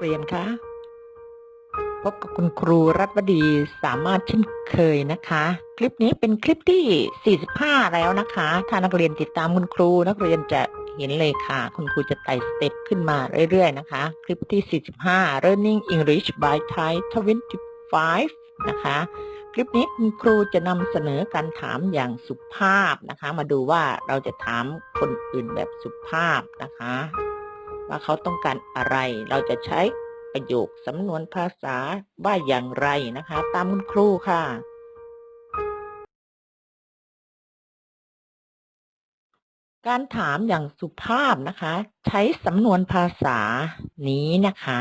เรียนคะ พบกับคุณครูรัตวดีสามารถเช่นเคยนะคะ คลิปนี้เป็นคลิปที่ 45 แล้วนะคะ ถ้านักเรียนติดตามคุณครู นักเรียนจะเห็นเลยค่ะ คุณครูจะไต่สเต็ปขึ้นมาเรื่อย ๆ นะคะ คลิปที่ 45 Learning English by Thai 25 นะคะ คลิปนี้คุณครูจะนำเสนอการถามอย่างสุภาพนะคะ มาดูว่าเราจะถามคนอื่นแบบสุภาพนะคะ ว่าเขาต้องการอะไร เราจะใช้ประโยคสำนวนภาษาว่าอย่างไรนะคะ ตามคุณครูค่ะ การถามอย่างสุภาพนะคะ ใช้สำนวนภาษานี้นะคะ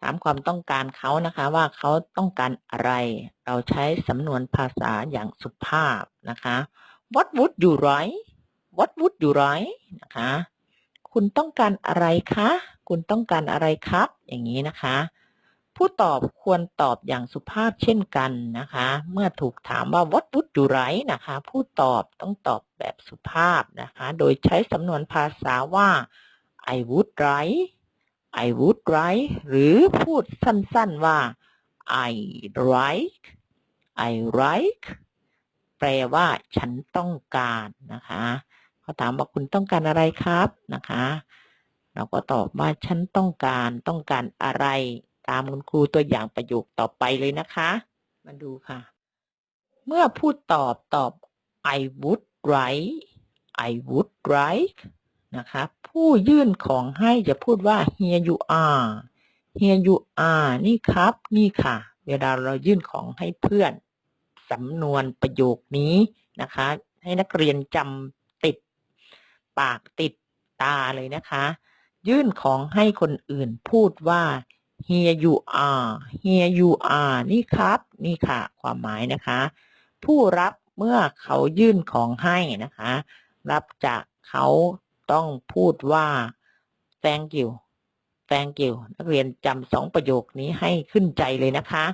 ถามความต้องการเขานะคะ ว่าเขาต้องการอะไร เราใช้สำนวนภาษาอย่างสุภาพนะคะ What would you like What would you like นะคะ คุณต้องการอะไรคะ คุณต้องการอะไรครับ อย่างนี้นะคะ ผู้ตอบควรตอบอย่างสุภาพเช่นกันนะคะ เมื่อถูกถามว่า what would you like นะคะ ผู้ตอบต้องตอบแบบสุภาพนะคะ โดยใช้สำนวนภาษาว่า I would like I would like หรือพูดสั้นๆว่า I like I like แปลว่าฉันต้องการนะคะ เขาถามว่าคุณต้องการอะไรครับนะคะ เราก็ตอบว่าฉันต้องการต้องการอะไร ตามคุณครูตัวอย่างประโยคต่อไปเลยนะคะ มาดูค่ะ เมื่อพูดตอบตอบ I would like I would like นะคะผู้ยื่นของให้จะพูดว่า here you are here you are นี่ครับ นี่ค่ะ เวลาเรายื่นของให้เพื่อน สำนวนประโยคนี้นะคะ ให้นักเรียนจำ ปากติดตาเลยนะคะ ยื่นของให้คนอื่นพูดว่า here you are here you are นี่ครับ นี่ค่ะ ความหมายนะคะ ผู้รับเมื่อเขายื่นของให้นะคะ รับจากเขาต้องพูดว่า thank you thank you นักเรียนจำสองประโยคนี้ให้ขึ้นใจเลยนะคะ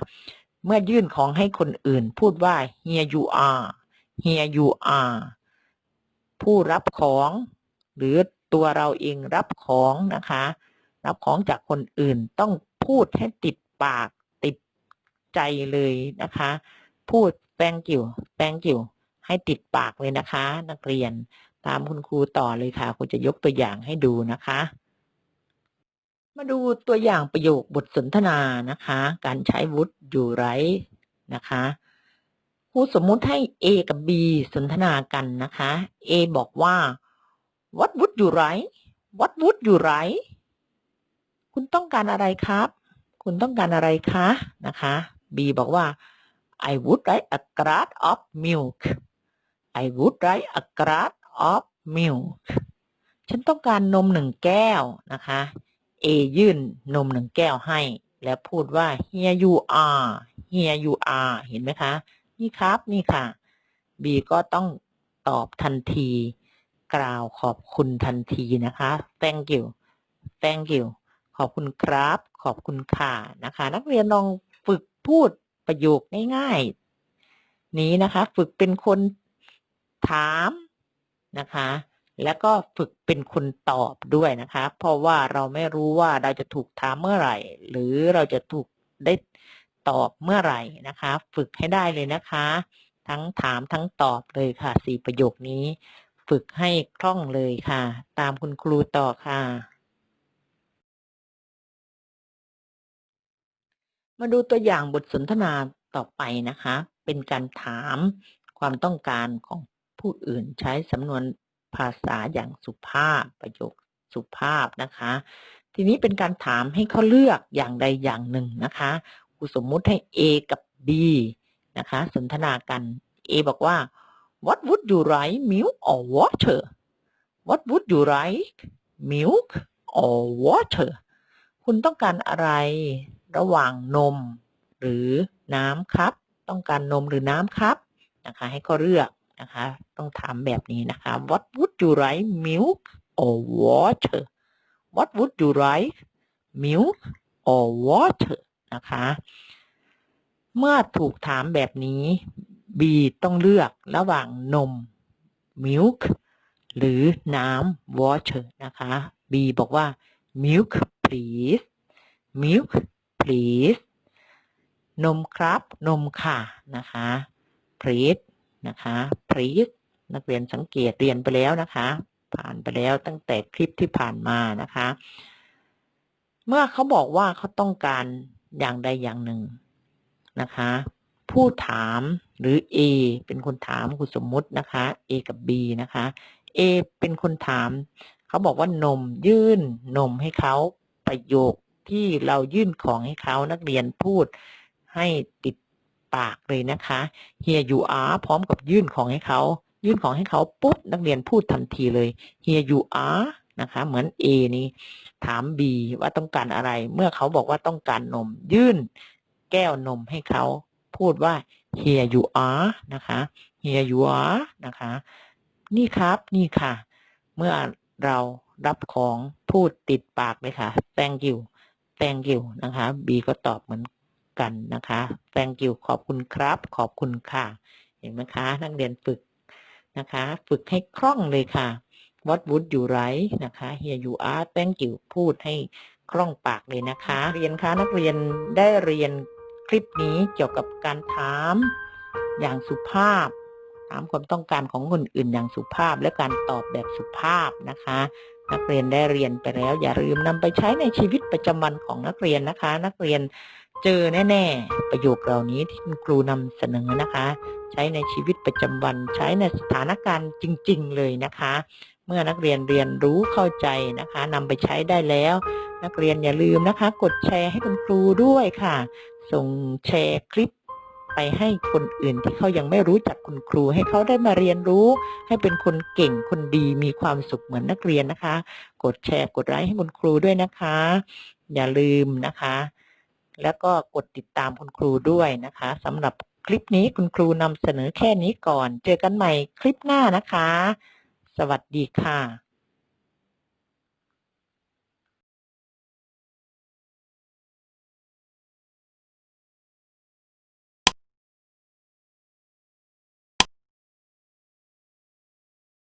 เมื่อยื่นของให้คนอื่น พูดว่า here you are here you are ผู้รับของ หรือตัวเราเองรับของนะคะ รับของจากคนอื่นต้องพูดให้ติดปากติดใจเลยนะคะ พูด thank you thank you ให้ติดปากเลยนะคะ นักเรียนตามคุณครูต่อเลยค่ะครูจะยกตัวอย่างให้ดูนะคะ มาดูตัวอย่างประโยคบทสนทนานะคะ การใช้ would อยู่ไรนะคะครูสมมุติให้ A กับ B สนทนากันนะคะ A บอกว่า What would you like What would you like คุณต้องการอะไรครับ คุณต้องการอะไรคะนะคะ B บอกว่า I would like a glass of milk I would like a glass of milk ฉันต้องการนมหนึ่งแก้วนะคะ A ยื่นนมหนึ่งแก้วให้ แล้วพูดว่า here you are here you are เห็นไหมคะ นี่ครับ นี่ค่ะ B ก็ต้องตอบทันที กล่าวขอบคุณทันทีนะคะ thank you thank you ขอบคุณครับ ขอบคุณค่ะนะคะ นักเรียนลองฝึกพูดประโยคง่ายๆ นี้นะคะ ฝึกเป็นคนถามนะคะ แล้วก็ฝึกเป็นคนตอบด้วยนะคะ เพราะว่าเราไม่รู้ว่าเราจะถูกถามเมื่อไหร่ หรือเราจะถูกได้ตอบเมื่อไหร่นะคะ ฝึกให้ได้เลยนะคะ ทั้งถามทั้งตอบเลยค่ะสี่ประโยคนี้ ฝึกให้คล่องเลยค่ะ ตามคุณครูต่อค่ะ มาดูตัวอย่างบทสนทนาต่อไปนะคะ เป็นการถามความต้องการของผู้อื่นใช้สำนวนภาษาอย่างสุภาพประโยคสุภาพนะคะ ทีนี้เป็นการถามให้เขาเลือกอย่างใดอย่างหนึ่งนะคะครูสมมุติให้ A กับ B นะคะ สนทนากัน A บอกว่า What would you like milk or water What would you like milk or water คุณต้องการอะไร ระหว่างนม หรือน้ำครับ ต้องการนมหรือน้ำครับนะคะให้เขาเลือกนะคะ ต้องถามแบบนี้นะคะ What would you like milk or water What would you like milk or water นะคะ เมื่อถูกถามแบบนี้ B ต้องเลือกระหว่างนม milk หรือน้ำ water นะคะ B บอกว่า milk please milk please นมครับ นมค่ะ นะคะ please นะคะ please นักเรียนสังเกตเรียนไปแล้วนะคะ ผ่านไปแล้วตั้งแต่คลิปที่ผ่านมานะคะ เมื่อเขาบอกว่าเขาต้องการอย่างใดอย่างหนึ่งนะคะ ผู้ถามหรือ A เป็นคนถามคุณสมมุตินะคะ A กับ B นะคะ A เป็นคนถาม เขาบอกว่านมยื่นนมให้เขาประโยคที่เรายื่นของให้เขานักเรียนพูดให้ติดปากเลยนะคะ here you are พร้อมกับยื่นของให้เขา ยื่นของให้เขาปุ๊บนักเรียนพูดทันทีเลย here you are นะคะเหมือน A นี้ถาม B ว่าต้องการอะไร เมื่อเขาบอกว่าต้องการนม ยื่นแก้วนมให้เขา พูดว่า here you are นะคะ here you are นะคะ นี่ครับนี่ค่ะ เมื่อเรารับของพูดติดปากเลยค่ะ thank you thank you นะคะ B ก็ตอบเหมือนกันนะคะ thank you ขอบคุณครับ ขอบคุณค่ะ เห็นไหมคะ นักเรียนฝึกนะคะ ฝึกให้คล่องเลยค่ะ what would you like นะคะ here you are thank you พูดให้คล่องปากเลยนะคะ เรียนคะนักเรียนได้เรียน คลิปนี้เกี่ยวกับการถามอย่างสุภาพ ถามความต้องการของคนอื่นอย่างสุภาพ และการตอบแบบสุภาพนะคะ นักเรียนได้เรียนไปแล้ว อย่าลืมนำไปใช้ในชีวิตประจำวันของนักเรียนนะคะ นักเรียนเจอแน่ ๆ ประโยคเหล่านี้ที่คุณครูนำเสนอนะคะ ใช้ในชีวิตประจำวัน ใช้ในสถานการณ์จริง ๆ เลยนะคะ เมื่อนักเรียนเรียนรู้เข้าใจนะคะนำไปใช้ได้แล้ว นักเรียนอย่าลืมนะคะ กดแชร์ให้คุณครูด้วยค่ะ ส่งแชร์คลิปไปให้คนอื่นที่เขายังไม่รู้จักคุณครู ให้เขาได้มาเรียนรู้ ให้เป็นคนเก่งคนดีมีความสุขเหมือนนักเรียนนะคะ กดแชร์กดไลค์ให้คุณครูด้วยนะคะ อย่าลืมนะคะ แล้วก็กดติดตามคุณครูด้วยนะคะสำหรับคลิปนี้คุณครูนำเสนอแค่นี้ก่อน เจอกันใหม่คลิปหน้านะคะ สวัสดีค่ะ